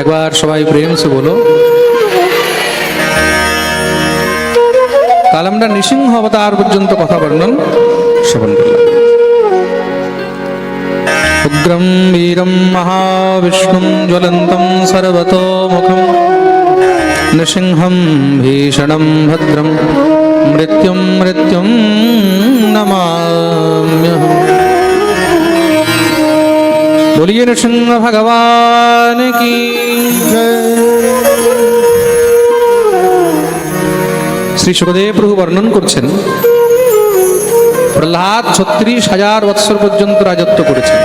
একবার সবাই প্রেম সে বলো। তাহলে আমরা নৃসিংহ অবতার পর্যন্ত কথা বর্ণন শ্রবণ করলাম। উগ্রম বীরম মহাবিষ্ণুম জ্বলন্তম সর্বতোমুখম নৃসিংহম ভীষণম ভদ্রম। মৃত্যুম মৃত্যুম নমাম্যহম। बोलिए नृसिंह भगवान की শ্রী সুখদেব প্রভু বর্ণন করছেন প্রহ্লাদ ছত্রিশ হাজার বৎসর পর্যন্ত রাজত্ব করেছেন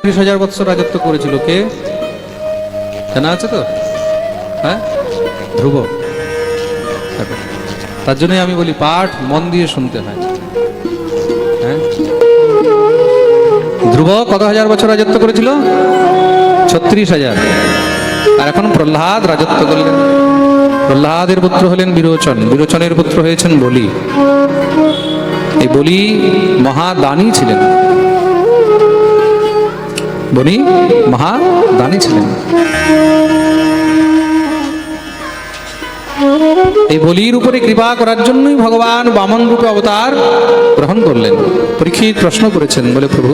ত্রিশ হাজার বৎসর রাজত্ব করেছিল কে জানা আছে তো হ্যাঁ ধ্রুব দেখো, তার জন্যই আমি বলি পাঠ মন দিয়ে শুনতে হয় হ্যাঁ ধ্রুব কত হাজার বছর রাজত্ব করেছিল? ছত্রিশ হাজার। আর এখন প্রহ্লাদ রাজত্ব করলেন। প্রহ্লাদের পুত্র হলেন বিরোচন। বিরোচনের পুত্র হয়েছেন বলি। এই বলি মহাদানী ছিলেন। বলি মহাদানী ছিলেন। এই বলির উপরে কৃপা করার জন্যই ভগবান বামন রূপে অবতার গ্রহণ করলেন। পরীক্ষিত প্রশ্ন করেছেন বলে প্রভু,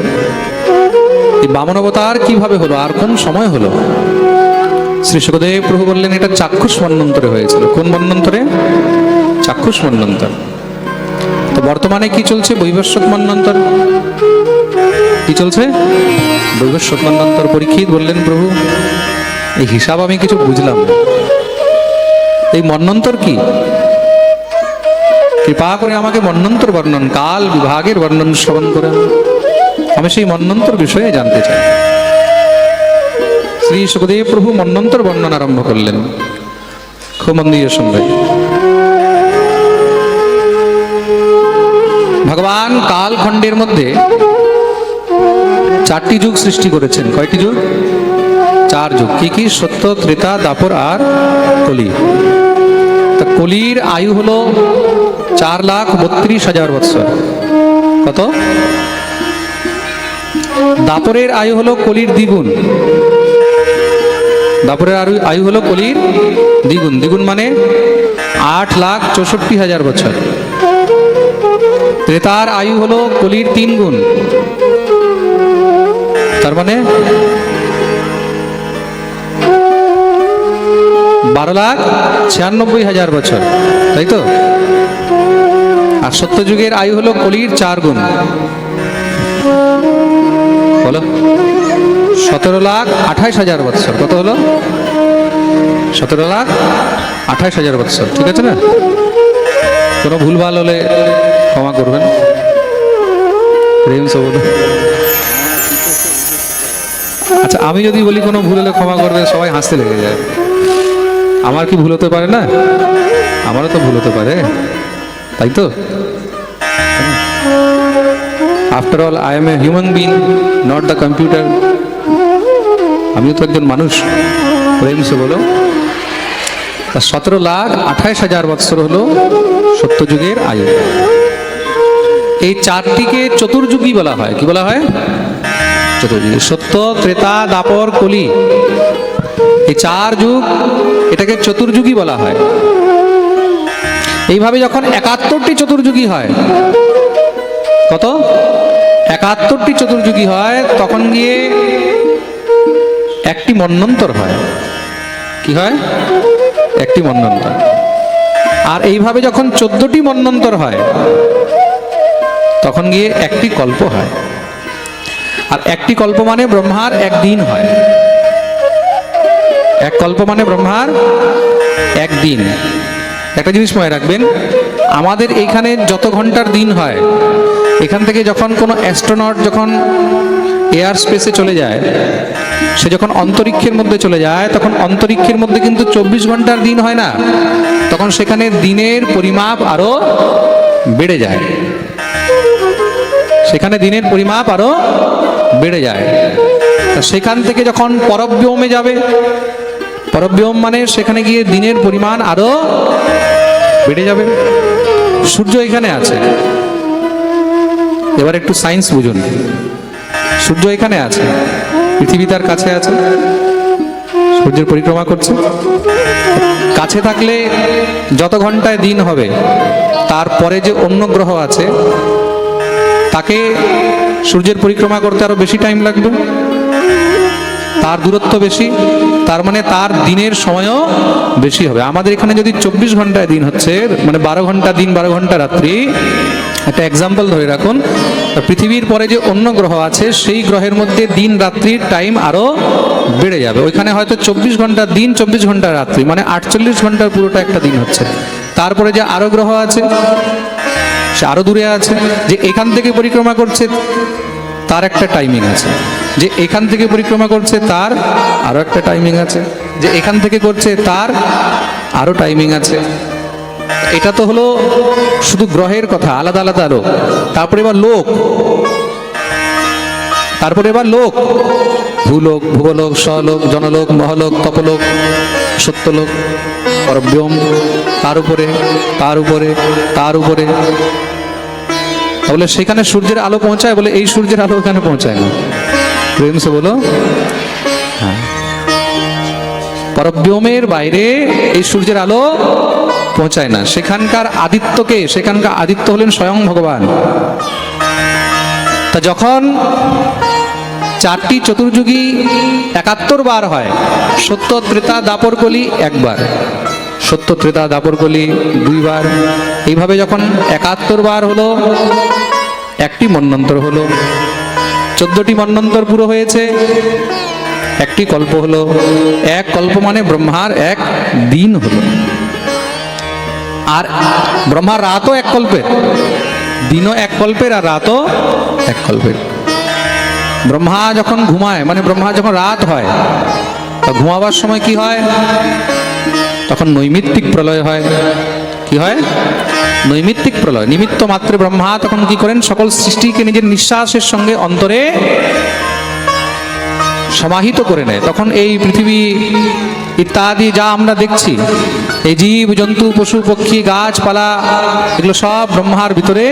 এই বামন অবতার কীভাবে হলো? আর কোন সময় হলো? শ্রী সুখদেব প্রভু বললেন, এটা চাক্ষুষ মন্বন্তরে হয়েছিল। কোন মন্বন্তরে চাক্ষুষ মন্বন্তর তো বর্তমানে কি চলছে বৈবস্বত মন্বন্তর কি চলছে? বৈবস্বত মন্বন্তর পরীক্ষিত বললেন, প্রভু, এই হিসাব আমি কিছু বুঝলাম না। এই মন্বন্তর কি? কৃপা করে আমাকে মন্বন্তর বর্ণন, কাল বিভাগের বর্ণন শ্রবণ করেন। আমি সেই মন্বন্তর বিষয়ে জানতে চাই। শ্রী সুখদেব প্রভু মন্বন্তর বর্ণন আরম্ভ করলেন। খুব মন দিয়ে শুনবে ভগবান কালখণ্ডের মধ্যে চারটি যুগ সৃষ্টি করেছেন। কয়টি যুগ? চার যুগ। কি কি সত্য ত্রেতা, দাপর আর কলি? তা কলির আয়ু হলো চার লাখ বত্রিশ হাজার বৎসর। কত? দাপরের আয়ু হলো কলির দ্বিগুণ। দাপরের আয়ু আয়ু হলো কলির দ্বিগুণ। দ্বিগুণ মানে আট লাখ চৌষট্টি হাজার বছর ত্রেতার আয়ু হলো কলির তিন গুণ। তার মানে বারো লাখ ছিয়ানব্বই হাজার বছর, তাই তো? আর সত্যযুগের আয়ু হলো কলির চার গুণ। বলো। সতেরো লাখ আঠাইশ হাজার বৎসর, কত হলো? সতেরো লাখ আঠাইশ হাজার বৎসর, ঠিক আছে না? কোনো ভুলভাল হলে ক্ষমা করবেন। আচ্ছা আমি যদি বলি কোনো ভুল হলে ক্ষমা করবে, সবাই হাসতে লেগে যায়। আমার কি ভুল হতে পারে না? আমারও তো ভুল হতে পারে। তাই তো? After all I am a human being not the computer আমিও তো একজন মানুষ। প্রেম সে বলো। সতেরো লাখ আঠাইশ হাজার বৎসর হলো সত্যযুগের আয়ু। এই চারটিকে চতুর্যুগী বলা হয়। কি বলা হয়? চতুর্যুগী। সত্য, ত্রেতা, দাপর, কলি। এই চার যুগ, এটাকে চতুর্যুগী বলা হয়। এইভাবে যখন একাত্তরটি চতুর্যুগী হয়, কত? একাত্তরটি চতুর্যুগী হয়, তখন গিয়ে একটি মন্বন্তর হয়। কি হয়? একটি মন্বন্তর আর এইভাবে যখন চোদ্দটি মন্বন্তর হয়, তখন গিয়ে একটি কল্প হয়। আর একটি কল্প মানে ব্রহ্মার একদিন হয়। এক কল্প মানে ব্রহ্মার একদিন। একটা জিনিস মনে রাখবেন, আমাদের এইখানে যত ঘণ্টার দিন হয়, এখান থেকে যখন কোনো অ্যাস্ট্রোনট যখন এয়ার স্পেসে চলে যায়, সে যখন অন্তরিক্ষের মধ্যে চলে যায়, তখন অন্তরিক্ষের মধ্যে কিন্তু চব্বিশ ঘণ্টার দিন হয় না। তখন সেখানে দিনের পরিমাপ আরও বেড়ে যায়। সেখানে দিনের পরিমাপ আরও বেড়ে যায়। সেখান থেকে যখন পরব্যোমে যাবে পরব্যোম মানে সেখানে গিয়ে দিনের পরিমাণ আরও বেড়ে যাবে। সূর্য এখানে আছে। এবার একটু সায়েন্স বুঝুন। সূর্য এখানে আছে। পৃথিবী তার কাছে আছে। সূর্যের পরিক্রমা করছে। কাছে থাকলে যত ঘন্টায় দিন হবে তারপরে যে অন্য গ্রহ আছে, তাকে সূর্যের পরিক্রমা করতে আরও বেশি টাইম লাগবে। তার দূরত্ব বেশি। তার মানে তার দিনের সময়ও বেশি হবে। আমাদের এখানে যদি চব্বিশ ঘন্টায় দিন হচ্ছে মানে বারো ঘণ্টা দিন, বারো ঘণ্টা রাত্রি, একটা এক্সাম্পল ধরে রাখুন। পৃথিবীর পরে যে অন্য গ্রহ আছে, সেই গ্রহের মধ্যে দিন রাত্রির টাইম আরও বেড়ে যাবে। ওইখানে হয়তো চব্বিশ ঘণ্টা দিন, চব্বিশ ঘণ্টা রাত্রি মানে আটচল্লিশ ঘণ্টার পুরোটা একটা দিন হচ্ছে। তারপরে যে আরও গ্রহ আছে, সে আরও দূরে আছে, যে এখান থেকে পরিক্রমা করছে তার একটা টাইমিং আছে। যে এখান থেকে পরিক্রমা করছে, তার আরও একটা টাইমিং আছে। যে এখান থেকে করছে, তার আরও টাইমিং আছে। এটা তো হলো শুধু গ্রহের কথা, আলাদা আলাদা লোক তারপরে এবার লোক। তারপরে এবার লোক। ভূলোক ভূগোলোক স্বলোক, জনলোক, মহলোক, তপলোক, সত্যলোক পরব্যম তার উপরে তার উপরে তার উপরে। তাহলে সেখানে সূর্যের আলো পৌঁছায়? বলে, এই সূর্যের আলো ওখানে পৌঁছায় না। প্রেম সে বলো হ্যাঁ। পরব্যোমের বাইরে এই সূর্যের আলো পৌঁছায় না। সেখানকার আদিত্যকে, সেখানকার আদিত্য হলেন স্বয়ং ভগবান। তা যখন চারটি চতুর্যুগী একাত্তর বার হয় সত্য ত্রেতা দাপর কলি একবার সত্য ত্রেতা দাপর কলি দুইবার, এইভাবে যখন একাত্তর বার হলো একটি মন্বন্তর হলো। চোদ্দটি মন্বন্তর পুরো হয়েছে। একটি কল্প হলো। এক কল্প মানে ব্রহ্মার এক দিন হলো। আর ব্রহ্মার রাতও এক কল্পের। দিনও এক কল্পের আর রাতও এক কল্পের। ব্রহ্মা যখন ঘুমায় মানে ব্রহ্মা যখন রাত হয়, তা ঘুমাবার সময় কি হয়? তখন নৈমিত্তিক প্রলয় হয়। কি হয়? নৈমিত্তিক প্রলয়। নিমিত্ত মাত্রে ব্রহ্মা তখন কি করেন? সকল সৃষ্টিকে নিজের নিঃশ্বাসের সঙ্গে অন্তরে সমাহিত করে নেয়। তখন এই পৃথিবী ইত্যাদি যা আমরা দেখছি, এই জীব, জন্তু, পশু, পক্ষী, গাছপালা, এগুলো সব ব্রহ্মার ভিতরে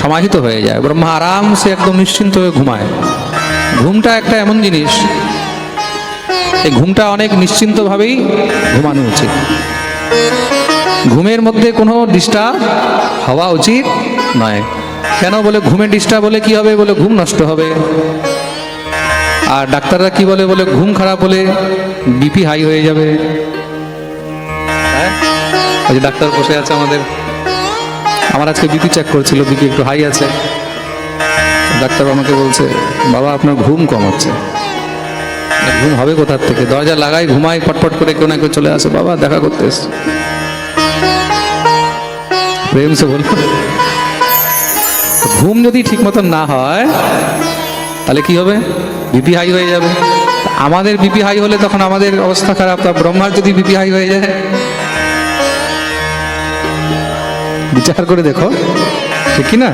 সমাহিত হয়ে যায়। ব্রহ্মা আরামসে একদম নিশ্চিন্ত হয়ে ঘুমায়। ঘুমটা একটা এমন জিনিস, এই ঘুমটা অনেক নিশ্চিন্তভাবেই ঘুমানো উচিত। ঘুমের মধ্যে কোনো ডিস্টার্ব হওয়া উচিত নয়। কেন বলে ঘুমে ডিস্টার্ব হলে কি হবে? বলে ঘুম নষ্ট হবে। আর ডাক্তাররা কি বলে? বলে ঘুম খারাপ হলে বিপি হাই হয়ে যাবে। হ্যাঁ? ডাক্তার বসে আছে আমাদের। আমার আজকে বিপি চেক করছিল বিপি একটু হাই আছে। ডাক্তার আমাকে বলছে, বাবা, আপনার ঘুম কম হচ্ছে। ঘুম হবে কোথার থেকে? দরজা লাগাই, ঘুমাই, পটপট করে কেউ না কেউ চলে আসে। বাবা, দেখা করতে এসছে। প্রেম সে বলব ঘুম যদি ঠিক মতন না হয়, তাহলে কি হবে? বিপি হাই হয়ে যাবে। আমাদের বিপি হাই হলে তখন আমাদের অবস্থা খারাপ, তা ব্রহ্মার যদি বিপি হাই হয়ে যায়? বিচার করে দেখো, ঠিক কি না?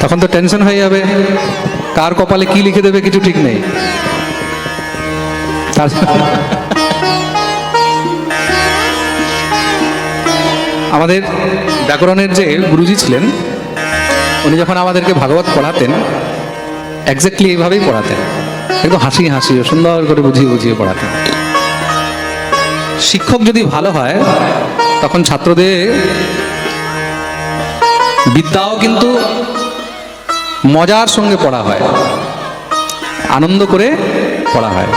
তখন তো টেনশন হয়ে যাবে। কার কপালে কি লিখে দেবে কিছু ঠিক নেই। তার আমাদের ব্যাকরণের যে গুরুজি ছিলেন, উনি যখন আমাদেরকে ভাগবত পড়াতেন এক্স্যাক্টলি এইভাবেই পড়াতেন। একদম হাসি হাসি, সুন্দর করে বুঝিয়ে বুঝিয়ে পড়াতেন। শিক্ষক যদি ভালো হয়, তখন ছাত্রদের বিদ্যাও কিন্তু মজার সঙ্গে পড়া হয়, আনন্দ করে পড়া হয়।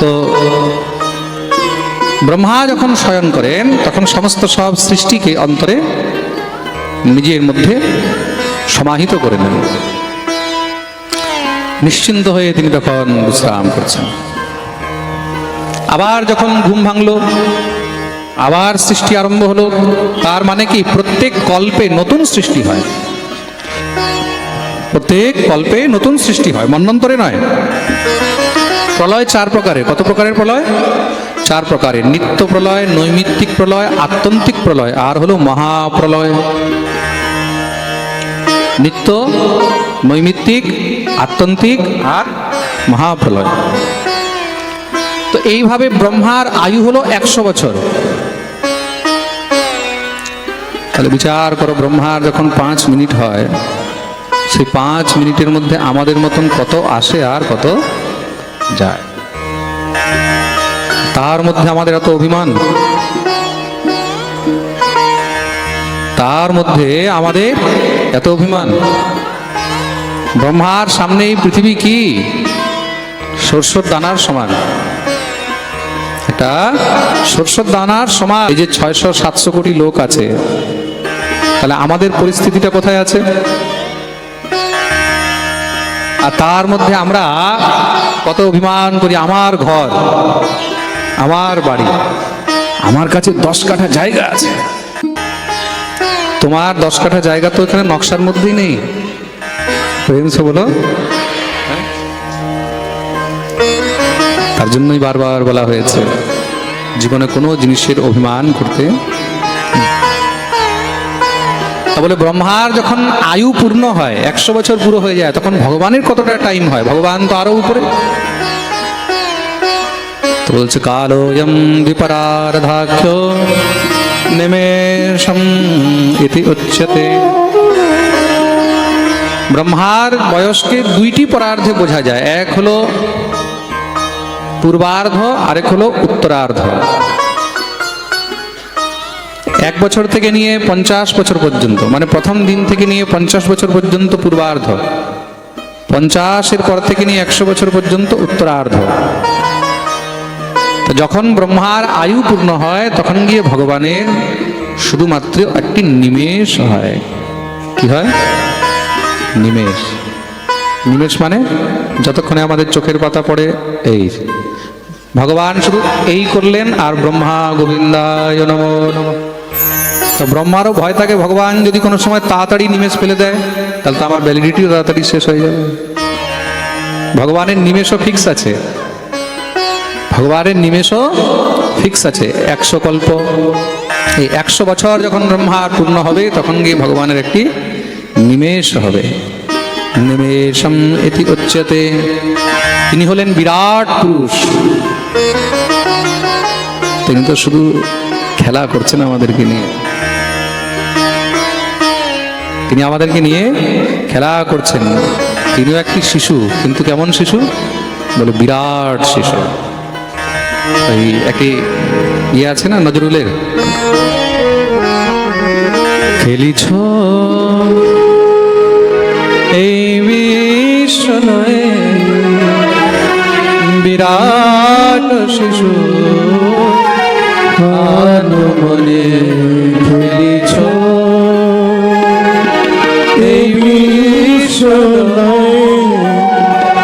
তো ব্রহ্মা যখন শয়ন করেন, তখন সমস্ত সব সৃষ্টিকে অন্তরে নিজের মধ্যে সমাহিত করে নেন। নিশ্চিন্ত হয়ে তিনি তখন বিশ্রাম করছেন। আবার যখন ঘুম ভাঙলো, আবার সৃষ্টি আরম্ভ হলো, তার মানে কি প্রত্যেক কল্পে নতুন সৃষ্টি হয়। প্রত্যেক কল্পে নতুন সৃষ্টি হয়, মন্বন্তরে নয়। প্রলয় চার প্রকারের। কত প্রকারের প্রলয়? চার প্রকারের নিত্য প্রলয়, নৈমিত্তিক প্রলয়, আত্যন্তিক প্রলয়, আর হলো মহাপ্রলয়। নিত্য, নৈমিত্তিক, আত্যন্তিক, আর মহাপ্রলয়। তো এইভাবে ব্রহ্মার আয়ু হলো একশো বছর। তাহলে বিচার করো, ব্রহ্মার যখন পাঁচ মিনিট হয়, সেই পাঁচ মিনিটের মধ্যে আমাদের মতন কত আসে আর কত যায়? তার মধ্যে আমাদের এত অভিমান। তার মধ্যে আমাদের এত অভিমান। ব্রহ্মার সামনে এই পৃথিবী কি? সরষর দানার সমান। এটা সরষর দানার সমান। এই যে ছয়শো সাতশো কোটি লোক আছে, তাহলে আমাদের পরিস্থিতিটা কোথায় আছে? আর তার মধ্যে আমরা কত অভিমান করি, আমার ঘর। আমার বাড়ি। আমার কাছে দশ কাঠা জায়গা আছে। তোমার দশ কাঠা জায়গা তো এখানে নকশার মধ্যেই নেই। বলো। তার জন্যই বারবার বলা হয়েছে, জীবনে কোনো জিনিসের অভিমান করতে। তা বলে ব্রহ্মার যখন আয়ু পূর্ণ হয়, একশো বছর পুরো হয়ে যায়, তখন ভগবানের কতটা টাইম হয়? ভগবান তো আরও উপরে। তো বলছে কালোয়ম বিপরার্ধাখ্য নিমেষম ইতি উচ্যতে ব্রহ্মার বয়সকে দুইটি পরার্ধে বোঝা যায় এক হলো পূর্বার্ধ আরেক হলো উত্তরার্ধ এক বছর থেকে নিয়ে পঞ্চাশ বছর পর্যন্ত মানে প্রথম দিন থেকে নিয়ে পঞ্চাশ বছর পর্যন্ত পূর্বার্ধ পঞ্চাশের পর থেকে নিয়ে একশো বছর পর্যন্ত উত্তরার্ধ তো যখন ব্রহ্মার আয়ু পূর্ণ হয়, তখন গিয়ে ভগবানের শুধুমাত্র একটি নিমেষ হয়। কি হয়? নিমেষ। নিমেষ মানে যতক্ষণে আমাদের চোখের পাতা পড়ে, এই ভগবান শুধু এই করলেন, আর ব্রহ্মা গোবিন্দায় নম নম। তো ব্রহ্মারও ভয় থাকে, ভগবান যদি কোনো সময় তাড়াতাড়ি নিমেষ ফেলে দেয়, তাহলে তো আমার ভ্যালিডিটিও তাড়াতাড়ি শেষ হয়ে যাবে। ভগবানের নিমেষও ফিক্স আছে। ভগবানের নিমেষও ফিক্স আছে, একশো কল্প। এই একশো বছর যখন ব্রহ্মা পূর্ণ হবে, তখন গিয়ে ভগবানের একটি নিমেষ হবে। নিমেষম এটি উচ্চতে। তিনি হলেন বিরাট পুরুষ। তিনি তো শুধু খেলা করছেন আমাদেরকে নিয়ে। তিনি আমাদেরকে নিয়ে খেলা করছেন। তিনিও একটি শিশু, কিন্তু কেমন শিশু? বলে বিরাট শিশু। এই একটি ইয়ে আছে না, নজরুলের? খেলিছ? এই বিশ্বনয়ে বিরাট শিশু মনে খেলিছ। এই বিশ্বনয়ে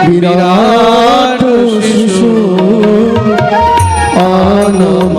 বিরাট শিশু মানো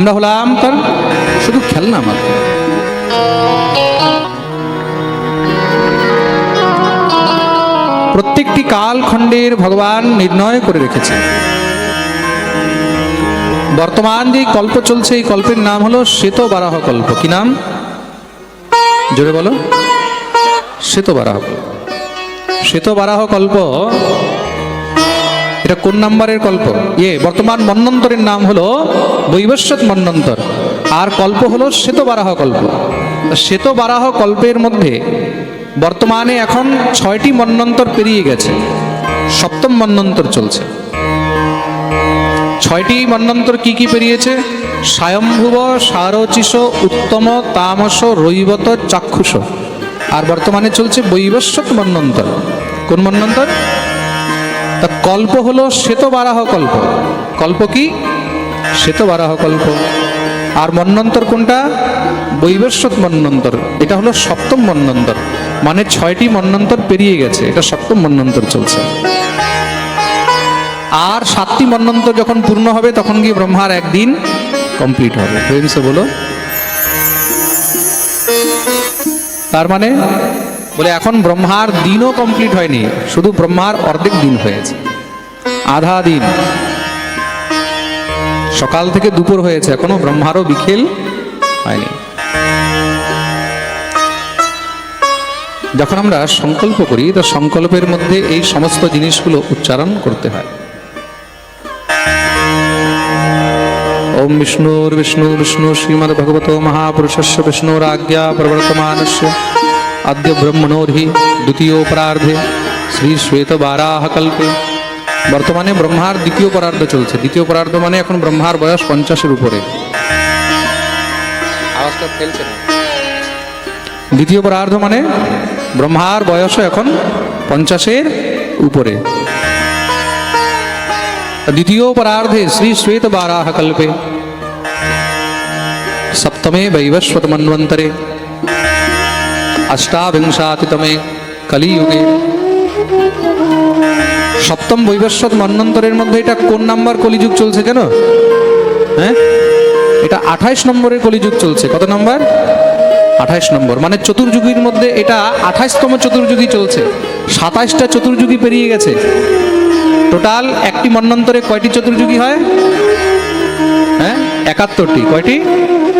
আমরা হলাম তার শুধু খেলনা মাত্র। প্রত্যেকটি কালখণ্ডের ভগবান নির্ণয় করে রেখেছে। বর্তমান যে কল্প চলছে, এই কল্পের নাম হলো শ্বেত বারাহ কল্প। কি নাম? জোরে বলো। শ্বেত বারাহ কল্প। শ্বেত বারাহ কল্প এটা কোন নাম্বারের কল্প? ইয়ে বর্তমান মন্বন্তরের নাম হলো বৈবস্বত মন্বন্তর আর কল্প হলো শ্বেত বারাহ কল্প। শ্বেত বারাহ কল্পের মধ্যে বর্তমানে এখন ছয়টি মন্বন্তর পেরিয়ে গেছে। সপ্তম মন্বন্তর চলছে। ছয়টি মন্বন্তর কি কি পেরিয়েছে? স্বয়ম্ভুব সারচিস উত্তম, তামস, রৈবত, চাক্ষুষ। আর বর্তমানে চলছে বৈবস্বত মন্বন্তর কোন মন্বন্তর তা কল্প হলো শ্বেতবারাহ কল্প। কল্প কি? শ্বেতবারাহ কল্প। আর মন্বন্তর কোনটা? বৈবস্বত মন্বন্তর এটা হলো সপ্তম মন্বন্তর মানে ছয়টি মন্বন্তর পেরিয়ে গেছে। এটা সপ্তম মন্বন্তর চলছে। আর সাতটি মন্বন্তর যখন পূর্ণ হবে, তখন গিয়ে ব্রহ্মার একদিন কমপ্লিট হবে। বলো। তার মানে বলে, এখন ব্রহ্মার দিনও কমপ্লিট হয়নি, শুধু ব্রহ্মার অর্ধেক দিন হয়েছে। আধা দিন। সকাল থেকে দুপুর হয়েছে, এখনও ব্রহ্মারও বিকেল হয়নি। যখন আমরা সংকল্প করি, তো সংকল্পের মধ্যে এই সমস্ত জিনিসগুলো উচ্চারণ করতে হয়। ওম বিষ্ণুর বিষ্ণু বিষ্ণু শ্রীমদ ভগবত মহাপুরুষস্য বিষ্ণুরাজ্ঞা প্রবর্তমানস্য। অদ্য ব্রহ্মণোর্হি দ্বিতীয় পরার্ধে শ্রী শ্বেত বারাহ কল্পে বর্তমানে ব্রহ্মার দ্বিতীয় পরার্ধ চলছে দ্বিতীয় পরার্ধ মানে এখন ব্রহ্মার বয়স পঞ্চাশের উপরে। আওয়াজটা ফেলছে না। দ্বিতীয় পরার্ধ মানে ব্রহ্মার বয়সও এখন পঞ্চাশের উপরে। দ্বিতীয় পরার্ধে শ্রী শ্বেত বারাহ কল্পে সপ্তমে বৈবস্বত মন্বন্তরে অষ্টাবিংশাতিতমে কলিযুগে সপ্তম বৈবস্বত মন্বন্তরের মধ্যে এটা কোন নাম্বার কলিযুগ চলছে কেন হ্যাঁ? এটা আঠাইশ নম্বরের কলিযুগ চলছে। কত নম্বর? আঠাইশ নম্বর। মানে চতুর্যুগীর মধ্যে এটা আঠাইশতম চতুর্যুগী চলছে। সাতাইশটা চতুর্যুগী পেরিয়ে গেছে। টোটাল একটি মন্বন্তরে কয়টি চতুর্যুগী হয়? হ্যাঁ? একাত্তরটি। কয়টি?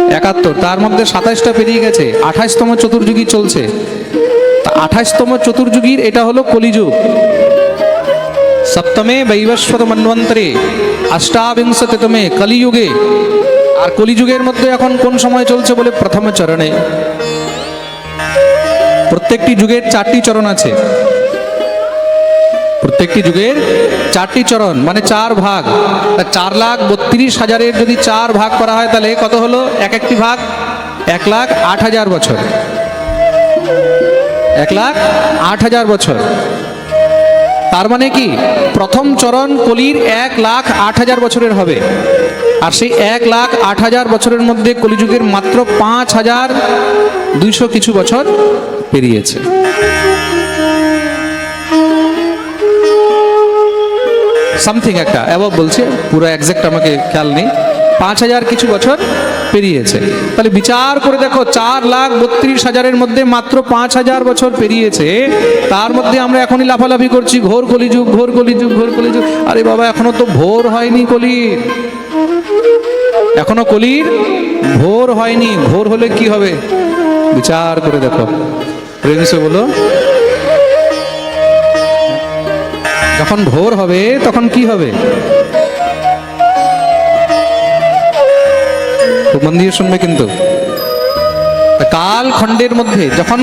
একাত্তর, তার মধ্যে সাতাইশটা পেরিয়ে গেছে, আঠাইশতম চতুর্যুগী চলছে। তা আঠাইশতম চতুর্যুগীর এটা হলো কলিযুগ। সপ্তমে বৈবস্বত মন্বন্তরে, অষ্টাবিংশতিতমে কলিযুগে। আর কলিযুগের মধ্যে এখন কোন সময় চলছে বলে প্রথম চরণে? প্রত্যেকটি যুগের চারটি চরণ আছে। প্রত্যেকটি যুগের চারটি চরণ মানে চার ভাগ। চার লাখ বত্রিশ হাজারের যদি চার ভাগ করা হয়, তাহলে কত হলো? এক একটি ভাগ? এক লাখ আট হাজার বছর। এক লাখ আট হাজার বছর। তার মানে কি? প্রথম চরণ কলির এক লাখ আট হাজার বছরের হবে। আর সেই এক লাখ আট হাজার বছরের মধ্যে কলিযুগের মাত্র পাঁচ হাজার দুইশো কিছু বছর পেরিয়েছে। সামথিং একটা। অ্যাবভ বলছে, পুরো একজ্যাক্ট আমাকে খেয়াল নেই। পাঁচ হাজার কিছু বছর পেরিয়েছে। তাহলে বিচার করে দেখো, চার লাখ বত্রিশ হাজারের মধ্যে মাত্র পাঁচ হাজার বছর পেরিয়েছে। তার মধ্যে আমরা এখনই লাফালাফি করছি, ঘোর কলিযুগ ঘোর কলিযুগ ঘোর কলিযুগ। আরে বাবা, এখনও তো ভোর হয়নি কলির। এখনও কলির ভোর হয়নি। ভোর হলে কি হবে? বিচার করে দেখো। প্রেমসে বলো। যখন ভোর হবে, তখন কি হবে? মন দিয়ে শুনবে কিন্তু। কাল খণ্ডের মধ্যে যখন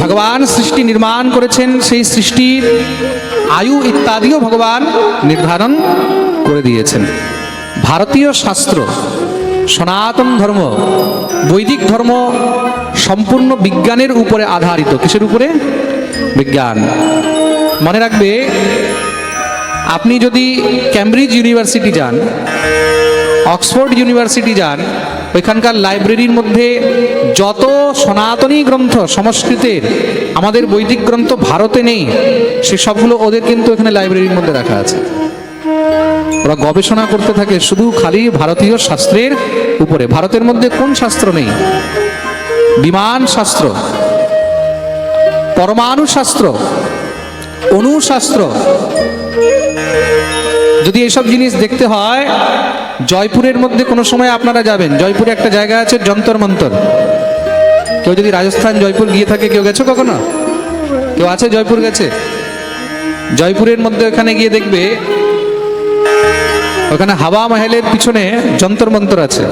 ভগবান সৃষ্টি নির্মাণ করেছেন, সেই সৃষ্টির আয়ু ইত্যাদিও ভগবান নির্ধারণ করে দিয়েছেন। ভারতীয় শাস্ত্র, সনাতন ধর্ম, বৈদিক ধর্ম সম্পূর্ণ বিজ্ঞানের উপরে আধারিত। কিসের উপরে? বিজ্ঞান। মনে রাখবে, আপনি যদি ক্যামব্রিজ ইউনিভার্সিটি যান অক্সফোর্ড ইউনিভার্সিটি যান, ওইখানকার লাইব্রেরির মধ্যে যত সনাতনী গ্রন্থ সংস্কৃতের আমাদের বৈদিক গ্রন্থ ভারতে নেই, সে সবগুলো ওদের কিন্তু এখানে লাইব্রেরির মধ্যে রাখা আছে। ওরা গবেষণা করতে থাকে শুধু খালি ভারতীয় শাস্ত্রের উপরে। ভারতের মধ্যে কোন শাস্ত্র নেই? বিমান শাস্ত্র, পরমাণু শাস্ত্র অনুশাস্ত্র। যদি এসব জিনিস দেখতে হয়, জয়পুরের মধ্যে কোনো সময় আপনারা যাবেন। জয়পুরে একটা জায়গা আছে, যন্তর মন্তর। কেউ যদি রাজস্থান, জয়পুর গিয়ে থাকে, কেউ গেছো কখনো? কেউ আছে, জয়পুর গেছে? জয়পুরের মধ্যে ওখানে গিয়ে দেখবে, ওখানে হাওয়া মহলের পিছনে যন্তর মন্তর আছে।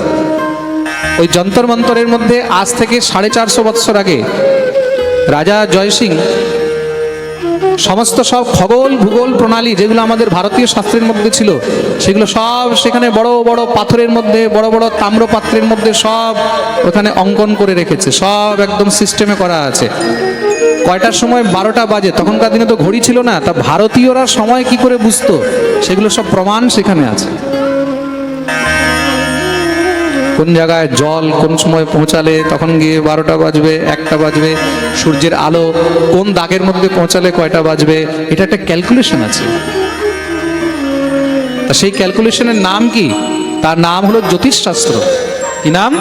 ওই যন্তর মন্তরের মধ্যে আজ থেকে সাড়ে চারশো বৎসর আগে রাজা জয়সিং সমস্ত সব খগোল, ভূগোল প্রণালী যেগুলো আমাদের ভারতীয় শাস্ত্রের মধ্যে ছিল, সেগুলো সব সেখানে বড় বড় পাথরের মধ্যে, বড় বড় তাম্রপাত্রের মধ্যে সব ওখানে অঙ্কন করে রেখেছে, সব একদম সিস্টেমে করা আছে। কয়টার সময় বারোটা বাজে, তখনকার দিনে তো ঘড়ি ছিল না, তা ভারতীয়রা সময় কি করে বুঝতো? সেগুলো সব প্রমাণ সেখানে আছে। কোন জায়গায় জল কোন সময় পৌঁছালে তখন গিয়ে বারোটা বাজবে, একটা বাজবে, সূর্যের আলো কোন দাগের মধ্যে পৌঁছালে কয়টা বাজবে, এটা একটা ক্যালকুলেশন আছে। তা সেই ক্যালকুলেশনের নাম কি? তার নাম হলো জ্যোতিষশাস্ত্র। কি নাম?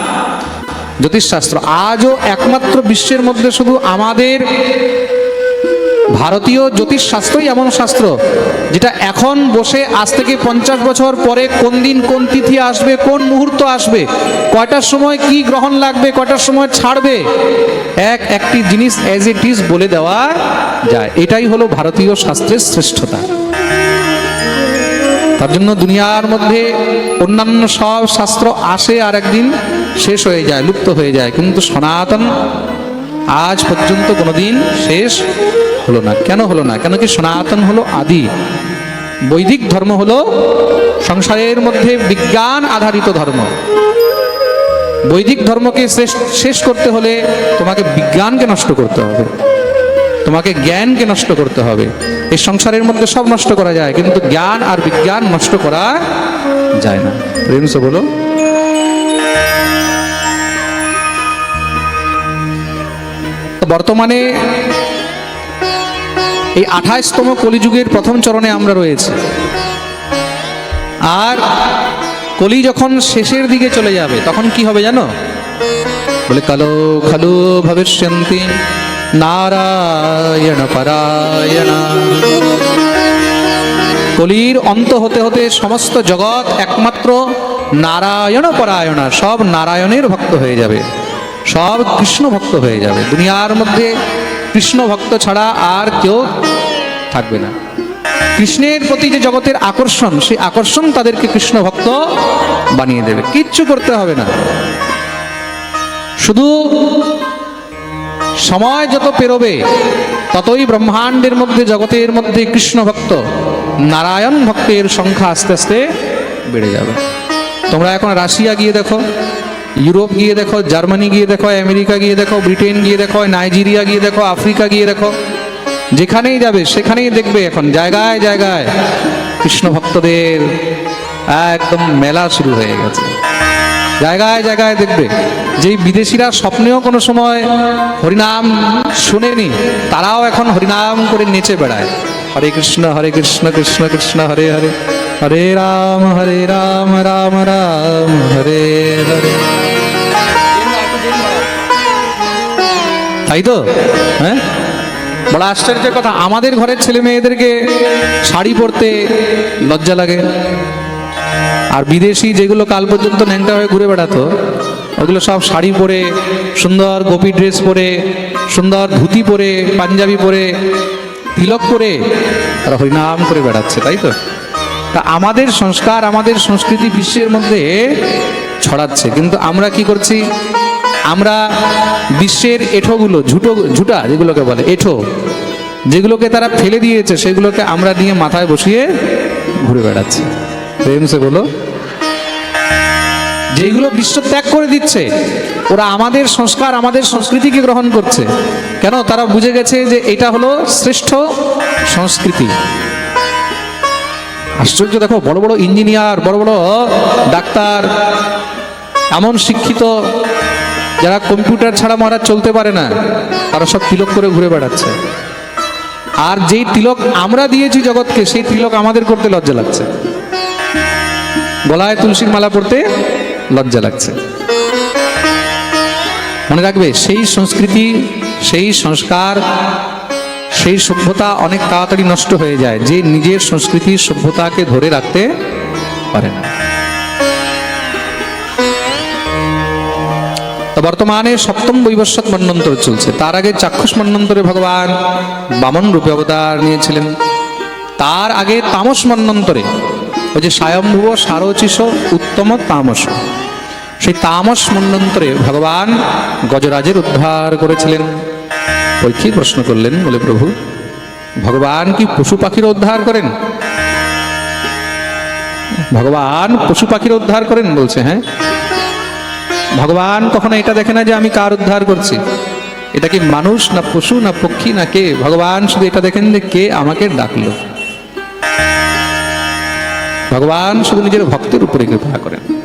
জ্যোতিষশাস্ত্র। আজও একমাত্র বিশ্বের মধ্যে শুধু আমাদের ভারতীয় জ্যোতিষশাস্ত্রই এমন শাস্ত্র, যেটা এখন বসে আজ থেকে পঞ্চাশ বছর পরে কোন দিন কোন তিথি আসবে, কোন মুহূর্ত আসবে, কয়টার সময় কি গ্রহণ লাগবে, কয়টার সময় ছাড়বে, এক একটি জিনিস অ্যাজ ইট ইজ বলে দেওয়া যায়। এটাই হলো ভারতীয় শাস্ত্রের শ্রেষ্ঠতা। তার জন্য দুনিয়ার মধ্যে অন্যান্য সব শাস্ত্র আসে আর একদিন শেষ হয়ে যায়, লুপ্ত হয়ে যায়। কিন্তু সনাতন আজ পর্যন্ত কোনোদিন শেষ হলো না। কেন হলো না? কেন কি সনাতন হলো আদি? বৈদিক ধর্ম হলো সংসারের মধ্যে বিজ্ঞান আধারিত ধর্ম। বৈদিক ধর্মকে শেষ করতে হলে তোমাকে বিজ্ঞানকে নষ্ট করতে হবে। তোমাকে জ্ঞানকে নষ্ট করতে হবে। এই সংসারের মধ্যে সব নষ্ট করা যায়, কিন্তু জ্ঞান আর বিজ্ঞান নষ্ট করা যায় না। প্রেম সে বলো। বর্তমানে এই আঠাশতম কলিযুগের প্রথম চরণে আমরা রয়েছি। আর কলি যখন শেষের দিকে চলে যাবে, তখন কি হবে জানো? বলে, কালো খালু ভবিষ্যন্তি, নারায়ণ পরায়ণ। কলির অন্ত হতে হতে সমস্ত জগৎ একমাত্র নারায়ণ পরায়ণা। সব নারায়ণের ভক্ত হয়ে যাবে। সব কৃষ্ণ ভক্ত হয়ে যাবে। দুনিয়ার মধ্যে কৃষ্ণ ভক্ত ছাড়া আর কেউ থাকবে না। কৃষ্ণের প্রতি যে জগতের আকর্ষণ, সেই আকর্ষণ তাদেরকে কৃষ্ণ ভক্ত বানিয়ে দেবে। কিচ্ছু করতে হবে না। শুধু সময় যত পেরোবে, ততই ব্রহ্মাণ্ডের মধ্যে, জগতের মধ্যে কৃষ্ণ ভক্ত, নারায়ণ ভক্তের সংখ্যা আস্তে আস্তে বেড়ে যাবে। তোমরা এখন রাশিয়া গিয়ে দেখো, ইউরোপ গিয়ে দেখো, জার্মানি গিয়ে দেখো, আমেরিকা গিয়ে দেখো, ব্রিটেন গিয়ে দেখো, নাইজেরিয়া গিয়ে দেখো, আফ্রিকা গিয়ে দেখো। যেখানেই যাবে, সেখানেই দেখবে এখন, জায়গায় জায়গায়। কৃষ্ণ ভক্তদের একদম মেলা শুরু হয়ে গেছে। জায়গায় জায়গায় দেখবে। যেই বিদেশিরা স্বপ্নেও কোনো সময় হরিনাম শুনেনি, তারাও এখন হরিনাম করে নেচে বেড়ায়। হরে কৃষ্ণ হরে কৃষ্ণ কৃষ্ণ কৃষ্ণ, হরে হরে। হরে রাম হরে রাম রাম রাম, হরে হরে। তাই তো? হ্যাঁ? বড় আশ্চর্যের কথা, আমাদের ঘরের ছেলে মেয়েদেরকে শাড়ি পরতে লজ্জা লাগে। আর বিদেশি যেগুলো কাল পর্যন্ত ন্যাংটা হয়ে ঘুরে বেড়াতো, ওগুলো সব শাড়ি পরে, সুন্দর গোপী ড্রেস পরে, সুন্দর ধুতি পরে, পাঞ্জাবি পরে, তিলক পরে, তারা হরিনাম করে বেড়াচ্ছে, তাই তো? তা আমাদের সংস্কার, আমাদের সংস্কৃতি বিশ্বের মধ্যে ছড়াচ্ছে। কিন্তু আমরা কি করছি? আমরা বিশ্বের এঠোগুলো, ঝুটো, ঝুটা যেগুলোকে বলে, এঠো, যেগুলোকে তারা ফেলে দিয়েছে, সেগুলোকে আমরা নিয়ে মাথায় বসিয়ে ঘুরে বেড়াচ্ছি। বলো। যেগুলো বিশ্ব ত্যাগ করে দিচ্ছে, ওরা আমাদের সংস্কার, আমাদের সংস্কৃতিকে গ্রহণ করছে। কেন? তারা বুঝে গেছে যে এটা হলো শ্রেষ্ঠ সংস্কৃতি। আশ্চর্য, দেখো, বড় বড় ইঞ্জিনিয়ার, বড় বড় ডাক্তার, এমন শিক্ষিত যারা কম্পিউটার ছাড়া মহারাজ চলতে পারে না, তারা সব তিলক করে ঘুরে বেড়াচ্ছে। আর যেই তিলক আমরা দিয়েছি জগৎকে, সেই তিলক আমাদের করতে লজ্জা লাগছে। গলায় তুলসীর মালা পড়তে লজ্জা লাগছে। মনে রাখবে, সেই সংস্কৃতি, সেই সংস্কার, সেই সভ্যতা অনেক তাড়াতাড়ি নষ্ট হয়ে যায়, যে নিজের সংস্কৃতি সভ্যতাকে ধরে রাখতে পারে না। তো বর্তমানে সপ্তম বৈবস্বত মন্বন্তর চলছে। তার আগে চাক্ষুষ মন্বন্তরে ভগবান বামন রূপে অবতার নিয়েছিলেন। তার আগে তামস মন্বন্তরে ওই যে স্বয়ম্ভুব সারচিস উত্তম তামস। সেই তামস মন্বন্তরে ভগবান গজরাজের উদ্ধার করেছিলেন। পরীক্ষিত প্রশ্ন করলেন বলে প্রভু? ভগবান কি পশু পাখির উদ্ধার করেন? ভগবান পশু পাখির উদ্ধার করেন বলছে হ্যাঁ? ভগবান কখনো এটা দেখে না যে আমি কার উদ্ধার করছি? এটা কি মানুষ না পশু না পক্ষী না কে? ভগবান শুধু এটা দেখেন যে কে আমাকে ডাকলো। ভগবান শুধু নিজের ভক্তের উপরে কৃপা করেন।